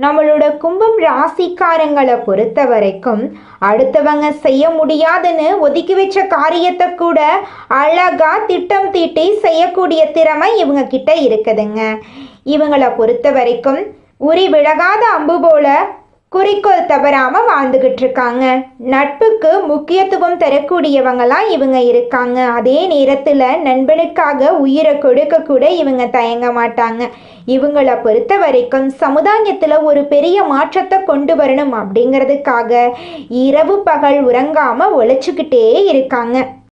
நம்மளோட கும்பம் ராசிக்காரங்களை பொறுத்த வரைக்கும் அடுத்தவங்க செய்ய முடியாதுன்னு ஒதுக்கி வச்ச காரியத்தை கூட அழகா திட்டம் தீட்டி செய்யக்கூடிய திறமை இவங்க கிட்ட இருக்குதுங்க. இவங்களை பொறுத்த வரைக்கும் உரி விலகாத அம்பு போல குறிக்கோள் தவறாம வாழ்ந்துகிட்டு இருக்காங்க நட்புக்கு முக்கியத்துவம் தரக்கூடியவங்களாம் இவங்க இருக்காங்க. அதே நேரத்துல நண்பனுக்காக உயிரை கொடுக்க கூட இவங்க தயங்க மாட்டாங்க. இவங்கள பொறுத்த வரைக்கும் சமுதாயத்துல ஒரு பெரிய மாற்றத்தை கொண்டு வரணும் அப்படிங்கிறதுக்காக இரவு பகல் உறங்காம உழைச்சுக்கிட்டே இருக்காங்க.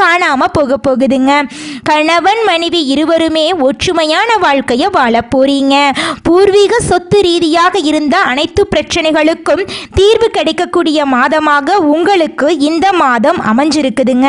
காணாம போக போகுதுங்க. கணவன் மனைவி இருவருமே ஒற்றுமையான வாழ்க்கையை வாழ போறீங்க. பூர்வீக சொத்து ரீதியாக இருந்த அனைத்து பிரச்சனைகளுக்கும் தீர்வு கிடைக்கக்கூடிய மாதமாக உங்களுக்கு இந்த மாதம் அமைஞ்சிருக்குதுங்க.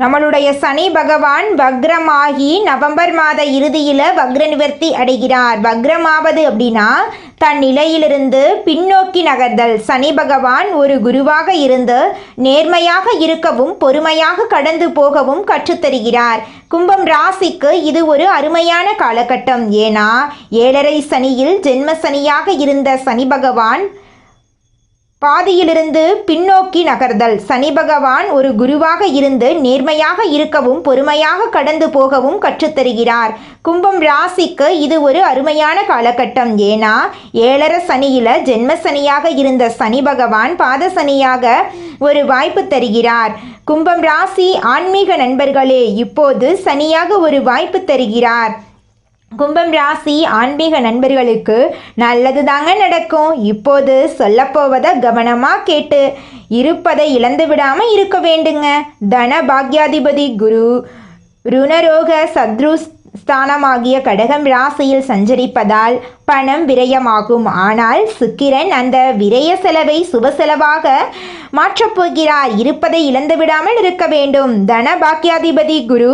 நம்மளுடைய சனி பகவான் வக்ரமாகி நவம்பர் மாத இறுதியில் வக்ர நிவர்த்தி அடைகிறார். வக்ரமாவது அப்படின்னா தன் நிலையிலிருந்து பின்னோக்கி நகர்தல். சனி பகவான் ஒரு குருவாக இருந்து நேர்மையாக இருக்கவும் பொறுமையாக கடந்து போகவும் கற்றுத்தருகிறார். கும்பம் ராசிக்கு இது ஒரு அருமையான காலகட்டம். ஏன்னா ஏழரை சனியில் ஜென்ம சனியாக இருந்த சனி பகவான் பாதியிலிருந்து பின்னோக்கி நகர்தல். சனி பகவான் ஒரு குருவாக இருந்து நேர்மையாக இருக்கவும் பொறுமையாக கடந்து போகவும் கற்றுத்தருகிறார். கும்பம் ராசிக்கு இது ஒரு அருமையான காலகட்டம். ஏன்னா ஏழர சனியில ஜென்ம சனியாக இருந்த சனி பகவான் பாத சனியாக ஒரு வாய்ப்பு தருகிறார். கும்பம் ராசி ஆன்மீக நண்பர்களே இப்போது சனியாக ஒரு வாய்ப்பு தருகிறார். கும்பம் ராசி ஆன்மீக நண்பர்களுக்கு நல்லது தாங்க நடக்கும். இப்போது சொல்லப்போவதை கவனமாக கேட்டு இருப்பதை இழந்து விடாமல் இருக்க வேண்டுங்க. தன பாக்யாதிபதி குரு ருணரோக சத்ரு ஸ்தானமாகிய கடகம் ராசியில் சஞ்சரிப்பதால் பணம் விரயமாகும். ஆனால் சுக்கிரன் அந்த விரய செலவை சுப செலவாக மாற்றப்போகிறார். இருப்பதை இழந்து விடாமல் இருக்க வேண்டும். தன பாக்கியாதிபதி குரு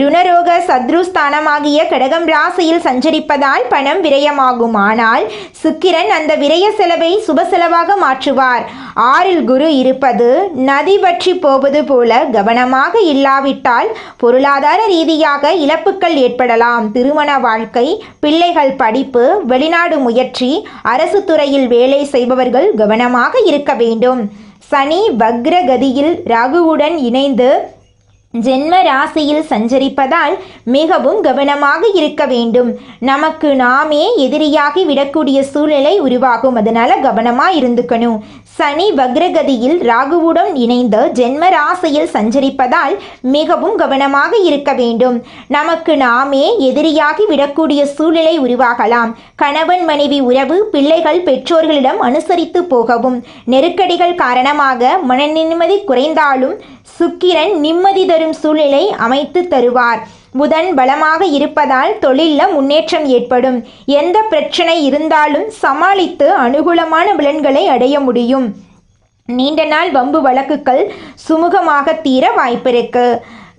ருணரோக சத்ருஸ்தானமாகிய கடகம் ராசியில் சஞ்சரிப்பதால் பணம் விரயமாகும். ஆனால் சுக்கிரன் அந்த விரய செலவை சுப செலவாக மாற்றுவார். ஆறில் குரு இருப்பது நதி வற்றி போவது போல கவனமாக இல்லாவிட்டால் பொருளாதார ரீதியாக இழப்புகள் ஏற்படலாம் திருமண வாழ்க்கை பிள்ளைகள் படிப்பு வெளிநாடு முயற்சி அரசு துறையில் வேலை செய்பவர்கள் கவனமாக இருக்க வேண்டும். சனி வக்ரகதியில் ராகுவுடன் இணைந்து ஜென்ம ராசியில் சஞ்சரிப்பதால் மிகவும் கவனமாக இருக்க வேண்டும். நமக்கு நாமே எதிரியாகி விடக்கூடிய சூழ்நிலை உருவாகும். அதனால கவனமாக இருந்துக்கணும். சனி வக்ரகதியில் ராகுவுடன் இணைந்து ஜென்ம ராசியில் சஞ்சரிப்பதால் மிகவும் கவனமாக இருக்க வேண்டும். நமக்கு நாமே எதிரியாகி விடக்கூடிய சூழ்நிலை உருவாகலாம். கணவன் மனைவி உறவு பிள்ளைகள் பெற்றோர்களிடம் அனுசரித்து போகவும். நெருக்கடிகள் காரணமாக மன நிம்மதி குறைந்தாலும் சுக்கிரன் நிம்மதி தரும் சூழ்நிலை அமைத்து தருவார். புதன் பலமாக இருப்பதால் தொழிலில் முன்னேற்றம் ஏற்படும். எந்த பிரச்சனை இருந்தாலும் சமாளித்து அனுகூலமான பலன்களை அடைய முடியும். நீண்ட நாள் வம்பு வழக்குகள் சுமூகமாக தீர வாய்ப்பிருக்கு.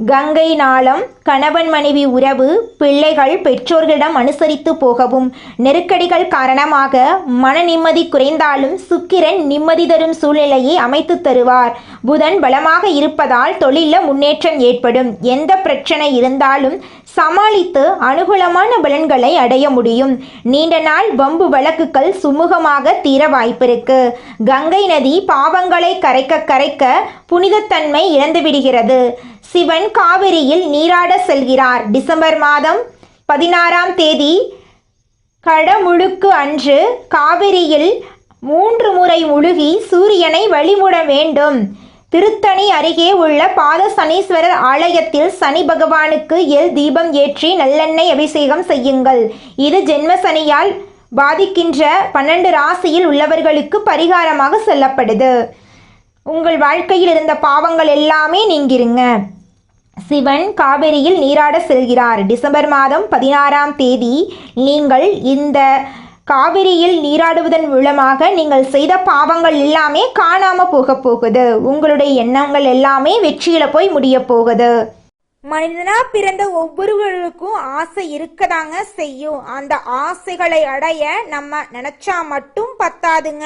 கங்கை நாளம் கணவன் மனைவி உறவு பிள்ளைகள் பெற்றோர்களிடம் அனுசரித்து போகவும். நெருக்கடிகள் காரணமாக மன நிம்மதி குறைந்தாலும் சுக்கிரன் நிம்மதி தரும் சூழ்நிலையை அமைத்து தருவார். புதன் பலமாக இருப்பதால் தொழிலில் முன்னேற்றம் ஏற்படும். எந்த பிரச்சனை இருந்தாலும் சமாளித்து அனுகூலமான பலன்களை அடைய முடியும். நீண்ட நாள் வம்பு வழக்குகள் சுமூகமாக தீர வாய்ப்பிருக்கு. கங்கை நதி பாவங்களை கரைக்க கரைக்க புனிதத்தன்மை இழந்துவிடுகிறது. சிவன் காவிரியில் நீராட செல்கிறார். டிசம்பர் மாதம் பதினாறாம் தேதி கடமுழுக்கு அன்று காவிரியில் மூன்று முறை முழுகி சூரியனை வழிமுட வேண்டும். திருத்தணி அருகே உள்ள பாத சனீஸ்வரர் ஆலயத்தில் சனி பகவானுக்கு எல் தீபம் ஏற்றி நல்லெண்ணெய் அபிஷேகம் செய்யுங்கள். இது ஜென்ம சனியால் பாதிக்கின்ற பன்னெண்டு ராசியில் உள்ளவர்களுக்கு பரிகாரமாக சொல்லப்படுது. உங்கள் வாழ்க்கையில் இருந்த பாவங்கள் எல்லாமே நீங்கிருங்க. சிவன் காவிரியில் நீராட செல்கிறார். டிசம்பர் மாதம் பதினாறாம் தேதி நீங்கள் இந்த காவிரியில் நீராடுவதன் மூலமாக நீங்கள் செய்த பாவங்கள் எல்லாமே காணாம போக போகுது. உங்களுடைய எண்ணங்கள் எல்லாமே வெற்றியில போய் முடிய போகுது. மனிதனா பிறந்த ஒவ்வொருவருக்கும் ஆசை இருக்கதாங்க செய்யும். அந்த ஆசைகளை அடைய நம்ம நினைச்சா மட்டும் பத்தாதுங்க.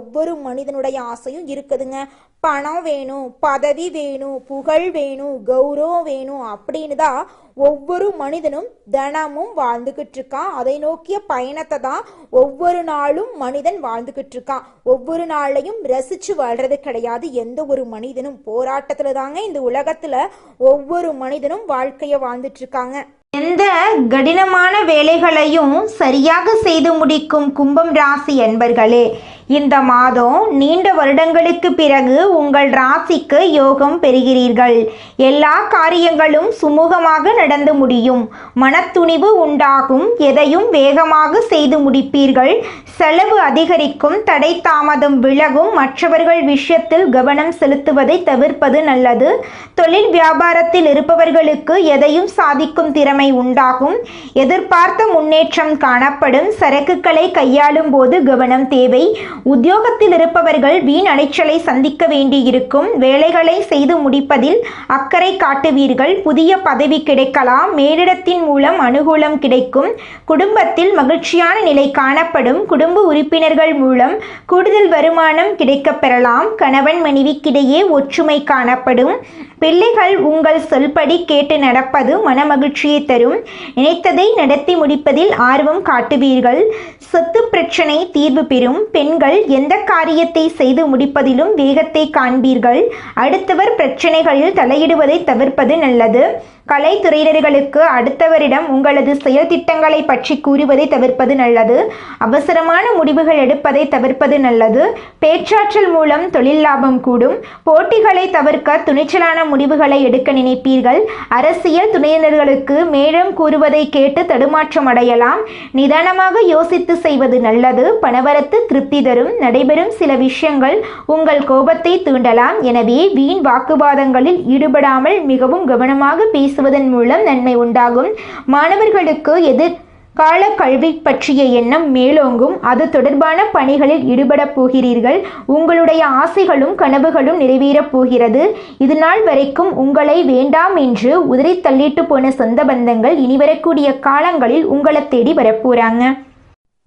ஒவ்வொரு மனிதனுடைய ஆசையும் இருக்குதுங்க. பணம் வேணும் பதவி வேணும் புகழ் வேணும் கௌரவம் வேணும் அப்படின்னு தான் ஒவ்வொரு மனிதனும் தினமும் வாழ்ந்துகிட்டு இருக்கான். அதை நோக்கிய பயணத்தை தான் ஒவ்வொரு நாளும் மனிதன் வாழ்ந்துகிட்டு இருக்கான். ஒவ்வொரு நாளையும் ரசிச்சு வாழ்றது கிடையாது. எந்த ஒரு மனிதனும் போராட்டத்துல தாங்க இந்த உலகத்துல ஒவ்வொரு மனிதனும் வாழ்க்கைய வாழ்ந்துட்டு இருக்காங்க. எந்த கடினமான வேலைகளையும் சரியாக செய்து முடிக்கும் கும்பம் ராசி என்பர்களே இந்த மாதம் நீண்ட வருடங்களுக்கு பிறகு உங்கள் ராசிக்கு யோகம் பெறுகிறீர்கள். எல்லா காரியங்களும் சுமூகமாக நடந்து முடியும். மனத்துணிவு உண்டாகும். எதையும் வேகமாக செய்து முடிப்பீர்கள். செலவு அதிகரிக்கும் தடை தாமதம் விலகும் மற்றவர்கள் விஷயத்தில் கவனம் செலுத்துவதை தவிர்ப்பது நல்லது. தொழில் வியாபாரத்தில் இருப்பவர்களுக்கு எதையும் சாதிக்கும் திறமை உண்டாகும். எதிர்பார்த்த முன்னேற்றம் காணப்படும். சரக்குகளை கையாளும் போது கவனம் தேவை. உத்தியோகத்தில் இருப்பவர்கள் வீண் அலைச்சலை சந்திக்க வேண்டியிருக்கும். வேலைகளை செய்து முடிப்பதில் அக்கறை காட்டுவீர்கள். புதிய பதவி கிடைக்கலாம். மேலிடத்தின் மூலம் அனுகூலம் கிடைக்கும். குடும்பத்தில் மகிழ்ச்சியான நிலை காணப்படும். குடும்ப உறுப்பினர்கள் மூலம் கூடுதல் வருமானம் கிடைக்கப் பெறலாம் கணவன் மனைவிக்கிடையே ஒற்றுமை காணப்படும். பிள்ளைகள் உங்கள் சொல்படி கேட்டு நடப்பது மனமகிழ்ச்சியை தரும். நினைத்ததை நடத்தி முடிப்பதில் ஆர்வம் காட்டுவீர்கள். சொத்து பிரச்சனை தீர்வு பெறும். பெண்கள் எந்த காரியத்தை செய்து முடிப்பதிலும் வேகத்தை காண்பீர்கள். அடுத்தவர் பிரச்சனைகளில் தலையிடுவதை தவிர்ப்பது நல்லது. கலைத்துறையினர்களுக்கு அடுத்தவரிடம் உங்களது செயல் திட்டங்களை பற்றி கூறுவதை தவிர்ப்பது நல்லது. அவசரமான முடிவுகள் எடுப்பதை தவிர்ப்பது நல்லது. பேச்சாற்றல் மூலம் தொழில் லாபம் கூடும். போட்டிகளை தவிர்க்க துணிச்சலான முடிவுகளை எடுக்க நினைப்பீர்கள். அரசியல் துணையினர்களுக்கு மேலும் கூறுவதை கேட்டு தடுமாற்றம் அடையலாம். நிதானமாக யோசித்து செய்வது நல்லது. பணவரத்து திருப்தி தரும். நடைபெறும் சில விஷயங்கள் உங்கள் கோபத்தை தூண்டலாம். எனவே வீண் வாக்குவாதங்களில் ஈடுபடாமல் மிகவும் கவனமாக பேசுவதன் மூலம் நன்மை உண்டாகும். மாணவர்களுக்கு எதிர் கால கல்வி பற்றிய எண்ணம் மேலோங்கும். அது தொடர்பான பணிகளில் ஈடுபடப் போகிறீர்கள். உங்களுடைய ஆசைகளும் கனவுகளும் நிறைவேறப் போகிறது. இது நாள் வரைக்கும் உங்களை வேண்டாம் என்று உதறி தள்ளிட்டு போன சொந்த பந்தங்கள் இனி வரக்கூடிய காலங்களில் உங்களை தேடி வரப்போறாங்க.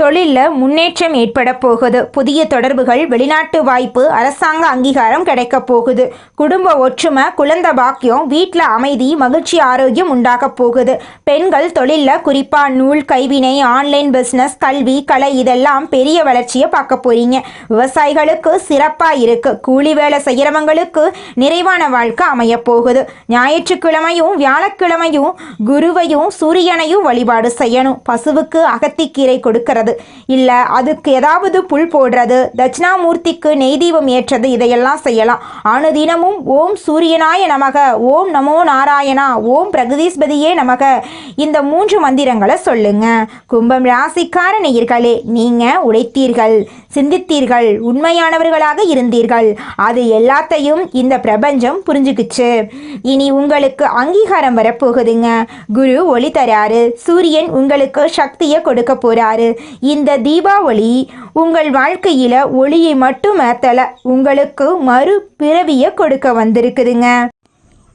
தொழிலில் முன்னேற்றம் ஏற்பட போகுது. புதிய தொடர்புகள் வெளிநாட்டு வாய்ப்பு அரசாங்க அங்கீகாரம் கிடைக்க போகுது. குடும்ப ஒற்றுமை குழந்தை பாக்கியம் வீட்டில் அமைதி மகிழ்ச்சி ஆரோக்கியம் உண்டாக போகுது. பெண்கள் தொழிலில் குறிப்பாக நூல் கைவினை ஆன்லைன் பிஸ்னஸ் கல்வி கலை இதெல்லாம் பெரிய வளர்ச்சியை பார்க்க போறீங்க. விவசாயிகளுக்கு சிறப்பாக இருக்கு. கூலி வேலை செய்கிறவங்களுக்கு நிறைவான வாழ்க்கை அமைய போகுது. ஞாயிற்றுக்கிழமையும் வியாழக்கிழமையும் குருவையும் சூரியனையும் வழிபாடு செய்யணும். பசுவுக்கு அகத்திக்கீரை கொடுக்கிறது இல்லை அதுக்கு ஏதாவது புல் போடுறது தட்சிணாமூர்த்திக்கு நெய் தீபம் ஏற்றது இதையெல்லாம் செய்யலாம். அனுதினமும் ஓம் சூரியனாய நமக ஓம் நமோ நாராயணா ஓம் பிரகதீஸ்பதியே நமக. இந்த மூன்று மந்திரங்களை சொல்லுங்க. கும்பம் ராசிக்கார நேயர்களே நீங்க உடைத்தீர்கள் சிந்தித்தீர்கள் உண்மையானவர்களாக இருந்தீர்கள். அது எல்லாத்தையும் இந்த பிரபஞ்சம் புரிஞ்சுக்குச்சு. இனி உங்களுக்கு அங்கீகாரம் வரப்போகுதுங்க. குரு ஒளி தராரு. சூரியன் உங்களுக்கு சக்தியை கொடுக்க போறாரு. இந்த தீபாவளி உங்கள் வாழ்க்கையில ஒளியை மட்டும் ஏத்தல உங்களுக்கு மறு பிறவியை கொடுக்க வந்திருக்குதுங்க.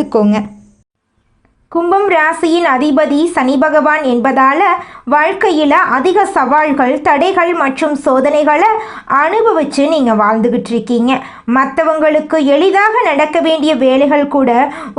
கத்துக்கோங்க கும்பம் ராசியின் அதிபதி சனி பகவான் என்பதால வாழ்க்கையில் அதிக சவால்கள் தடைகள் மற்றும் சோதனைகளை அனுபவிச்சு நீங்கள் வாழ்ந்துகிட்டு இருக்கீங்க. மற்றவங்களுக்கு எளிதாக நடக்க வேண்டிய வேலைகள் கூட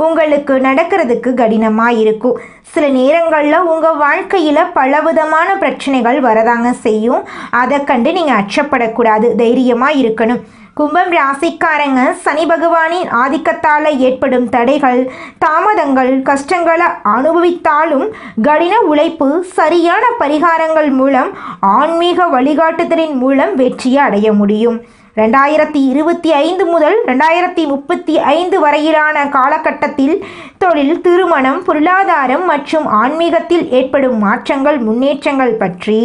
உங்களுக்கு நடக்கிறதுக்கு கடினமாக இருக்கும். சில நேரங்களில் உங்கள் வாழ்க்கையில் பலவிதமான பிரச்சனைகள் வரதாங்க செய்யும். அதை கண்டு நீங்கள் அச்சப்படக்கூடாது தைரியமாக இருக்கணும். கும்பம் ராசிக்காரங்க சனி பகவானின் ஆதிக்கத்தால் ஏற்படும் தடைகள் தாமதங்கள் கஷ்டங்களை அனுபவித்தாலும் கடின உழைப்பு சரியான பரிகாரங்கள் மூலம் ஆன்மீக வழிகாட்டுதலின் மூலம் வெற்றியை அடைய முடியும். ரெண்டாயிரத்தி இருபத்தி ஐந்து முதல் ரெண்டாயிரத்தி முப்பத்தி ஐந்து வரையிலான காலகட்டத்தில் தொழில் திருமணம் பொருளாதாரம் மற்றும் ஆன்மீகத்தில் ஏற்படும் மாற்றங்கள் முன்னேற்றங்கள் பற்றி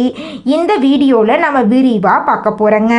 இந்த வீடியோவில் நம்ம விரிவாக பார்க்க போகிறோங்க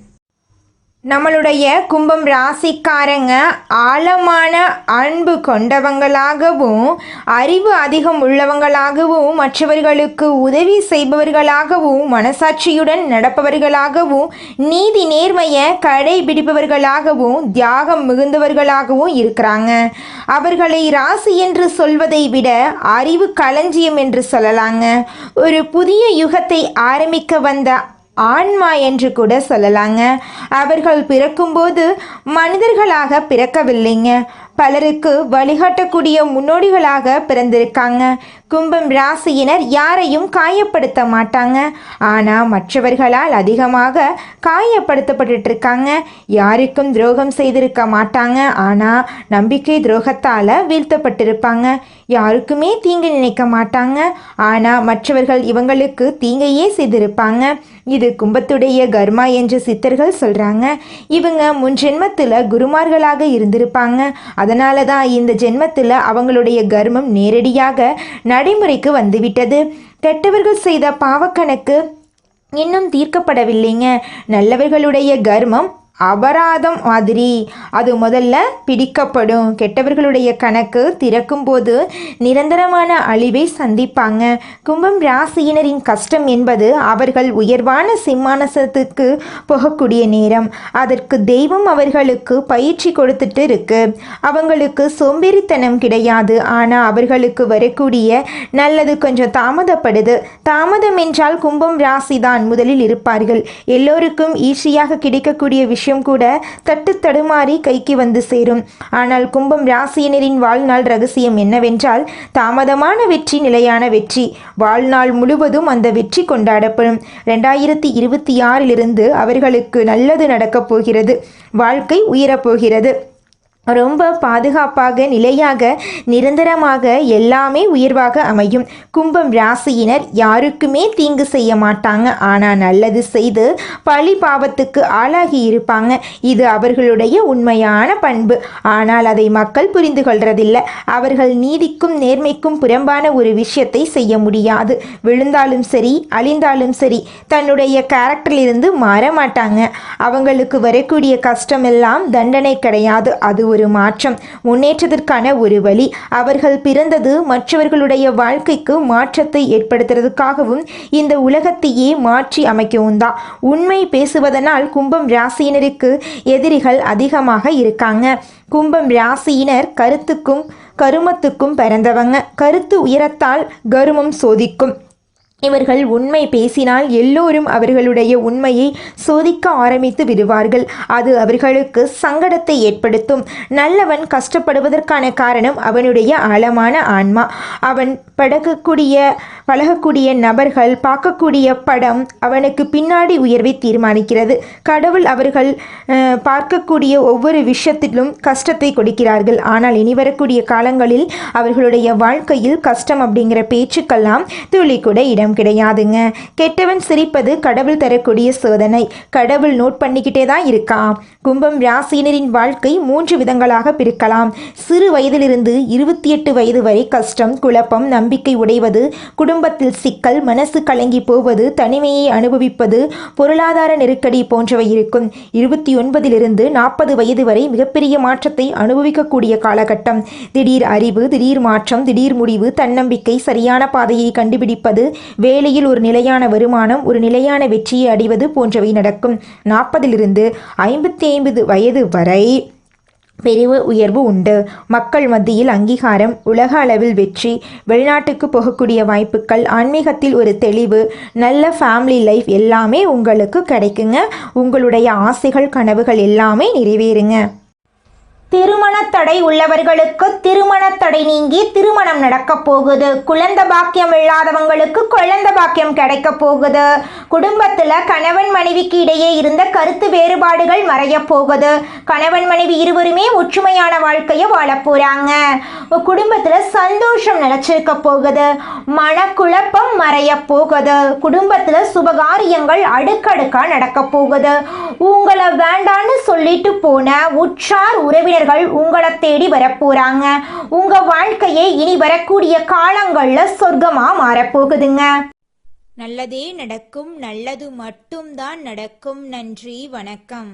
நம்மளுடைய கும்பம் ராசிக்காரங்க ஆழமான அன்பு கொண்டவங்களாகவும் அறிவு அதிகம் உள்ளவங்களாகவும் மற்றவர்களுக்கு உதவி செய்பவர்களாகவும் மனசாட்சியுடன் நடப்பவர்களாகவும் நீதி நேர்மையை கடைபிடிப்பவர்களாகவும் தியாகம் மிகுந்தவர்களாகவும் இருக்கிறாங்க. அவர்களை ராசி என்று சொல்வதை விட அறிவு களஞ்சியம் என்று சொல்லலாங்க. ஒரு புதிய யுகத்தை ஆரம்பிக்க வந்த ஆன்மா என்று கூட சொல்லலாங்க. அவர்கள் பிறக்கும்போது மனிதர்களாக பிறக்கவில்லைங்க. பலருக்கு வழிகாட்டக்கூடிய முன்னோடிகளாக பிறந்திருக்காங்க. கும்பம் ராசியினர் யாரையும் காயப்படுத்த மாட்டாங்க. ஆனால் மற்றவர்களால் அதிகமாக காயப்படுத்தப்பட்டுட்டு இருக்காங்க யாருக்கும் துரோகம் செய்திருக்க மாட்டாங்க. ஆனால் நம்பிக்கை துரோகத்தால் வீழ்த்தப்பட்டிருப்பாங்க. யாருக்குமே தீங்கு நினைக்க மாட்டாங்க. ஆனால் மற்றவர்கள் இவங்களுக்கு தீங்கையே செய்திருப்பாங்க. இது கும்பத்துடைய கர்மா என்று சித்தர்கள் சொல்கிறாங்க இவங்க முன் ஜென்மத்தில் குருமார்களாக இருந்திருப்பாங்க. அதனால தான் இந்த ஜென்மத்தில் அவங்களுடைய கர்மம் நேரடியாக நடைமுறைக்கு வந்துவிட்டது. கெட்டவர்கள் செய்த பாவக்கணக்கு இன்னும் தீர்க்கப்படவில்லைங்க. நல்லவர்களுடைய கர்மம் அபராதம் மாதிரி. அது முதல்ல பிடிக்கப்படும். கெட்டவர்களுடைய கணக்கு திறக்கும்போது நிரந்தரமான அழிவை சந்திப்பாங்க. கும்பம் ராசியினரின் கஷ்டம் என்பது அவர்கள் உயர்வான சிம்மானசத்துக்கு போகக்கூடிய நேரம். அதற்கு தெய்வம் அவர்களுக்கு பயிற்சி கொடுத்துட்டு இருக்கு. அவங்களுக்கு சோம்பேறித்தனம் கிடையாது. ஆனால் அவர்களுக்கு வரக்கூடிய நல்லது கொஞ்சம் தாமதப்படுது. தாமதம் என்றால் கும்பம் ராசி தான் முதலில் இருப்பார்கள். எல்லோருக்கும் ஈஸியாக கிடைக்கக்கூடிய விஷயம் விஷயம் கூட தட்டு தடுமாறி கைக்கு வந்து சேரும். ஆனால் கும்பம் ராசியினரின் வாழ்நாள் ரகசியம் என்னவென்றால் தாமதமான வெற்றி நிலையான வெற்றி. வாழ்நாள் முழுவதும் அந்த வெற்றி கொண்டாடப்படும். ரெண்டாயிரத்தி இருபத்தி ஆறிலிருந்து அவர்களுக்கு நல்லது நடக்கப் போகிறது. வாழ்க்கை உயரப்போகிறது ரொம்ப பாதுகாப்பாக நிலையாக நிரந்தரமாக எல்லாமே உயர்வாக அமையும். கும்பம் ராசியினர் யாருக்குமே தீங்கு செய்ய மாட்டாங்க. ஆனால் நல்லது செய்து பழி பாவத்துக்கு ஆளாகி இருப்பாங்க. இது அவர்களுடைய உண்மையான பண்பு. ஆனால் அதை மக்கள் புரிந்து கொள்றதில்லை. அவர்கள் நீதிக்கும் நேர்மைக்கும் புறம்பான ஒரு விஷயத்தை செய்ய முடியாது. விழுந்தாலும் சரி அழிந்தாலும் சரி தன்னுடைய கேரக்டரிலிருந்து மாற மாட்டாங்க. அவங்களுக்கு வரக்கூடிய கஷ்டமெல்லாம் தண்டனை கிடையாது. அது ஒரு மாற்றம். முன்னேற்றத்திற்கான ஒரு வழி. அவர்கள் பிறந்தது மற்றவர்களுடைய வாழ்க்கைக்கு மாற்றத்தை ஏற்படுத்துறதுக்காகவும் இந்த உலகத்தையே மாற்றி அமைக்கவும் தான். உண்மை பேசுவதனால் கும்பம் ராசியினருக்கு எதிரிகள் அதிகமாக இருக்காங்க. கும்பம் ராசியினர் கருத்துக்கும் கருமத்துக்கும் பிறந்தவங்க. கருத்து உயரத்தால் கருமம் சோதிக்கும். இவர்கள் உண்மை பேசினால் எல்லோரும் அவர்களுடைய உண்மையை சோதிக்க ஆரம்பித்து விடுவார்கள். அது அவர்களுக்கு சங்கடத்தை ஏற்படுத்தும். நல்லவன் கஷ்டப்படுவதற்கான காரணம் அவனுடைய ஆழமான ஆன்மா. அவன் பழகக்கூடிய பழகக்கூடிய நபர்கள் பார்க்கக்கூடிய படம் அவனுக்கு பின்னாடி உயர்வை தீர்மானிக்கிறது. கடவுள் அவர்கள் பார்க்கக்கூடிய ஒவ்வொரு விஷயத்திலும் கஷ்டத்தை கொடுக்கிறார்கள். ஆனால் இனி வரக்கூடிய காலங்களில் அவர்களுடைய வாழ்க்கையில் கஷ்டம் அப்படிங்கிற பேச்சுக்கெல்லாம் துளி கூட இடம் கிடையாதுங்க. கெட்டவன் சிரிப்பது கடவுள் தரக்கூடிய சோதனை. கடவுள் நோட் பண்ணிக்கிட்டே தான் இருக்கா? கும்பம் ராசியினரின் வாழ்க்கை மூன்று விதங்களாக பிரிக்கலாம். சிறு வயதிலிருந்து இருபத்தி எட்டு வயது வரை கஷ்டம் குழப்பம் நம்பிக்கை உடைவது குடும்பத்தில் சிக்கல் மனசு கலங்கி போவது தனிமையை அனுபவிப்பது பொருளாதார நெருக்கடி போன்றவை இருக்கும். இருபத்தி ஒன்பதிலிருந்து நாற்பது வயது வரை மிகப்பெரிய மாற்றத்தை அனுபவிக்கக்கூடிய காலகட்டம். திடீர் அறிவு திடீர் மாற்றம் திடீர் முடிவு தன்னம்பிக்கை சரியான பாதையை கண்டுபிடிப்பது வேலையில் ஒரு நிலையான வருமானம் ஒரு நிலையான வெற்றியை அடைவது போன்றவை நடக்கும். நாற்பதிலிருந்து ஐம்பத்தி ஐம்பது வயது வரை பிரிவு உயர்வு உண்டு. மக்கள் மத்தியில் அங்கீகாரம் உலக அளவில் வெற்றி வெளிநாட்டுக்கு போகக்கூடிய வாய்ப்புகள் ஆன்மீகத்தில் ஒரு தெளிவு நல்ல ஃபேமிலி லைஃப் எல்லாமே உங்களுக்கு கிடைக்குங்க. உங்களுடைய ஆசைகள் கனவுகள் எல்லாமே நிறைவேறுங்க. திருமண தடை உள்ளவர்களுக்கு திருமண தடை நீங்கி திருமணம் நடக்க போகுது. குழந்தை பாக்கியம் இல்லாதவங்களுக்கு குழந்தை பாக்கியம் கிடைக்க போகுது. குடும்பத்துல கணவன் மனைவிக்கு இடையே இருந்த கருத்து வேறுபாடுகள் மறைய போகுது. கணவன் மனைவி இருவருமே ஒற்றுமையான வாழ்க்கையை வாழ போறாங்க. குடும்பத்துல சந்தோஷம் நிலச்சிருக்க போகுது. மனக்குழப்பம் மறைய போகுது. குடும்பத்துல சுபகாரியங்கள் அடுக்கடுக்கா நடக்க போகுது. உங்களை வேண்டான்னு சொல்லிட்டு போன உற்றார் உறவினர் மனிதர்கள் உங்களை தேடி வரப்போறாங்க. உங்க வாழ்க்கையை இனி வரக்கூடிய காலங்கள்ல சொர்க்கமா மாறப்போகுதுங்க. நல்லதே நடக்கும் நல்லது மட்டும்தான் நடக்கும். நன்றி வணக்கம்.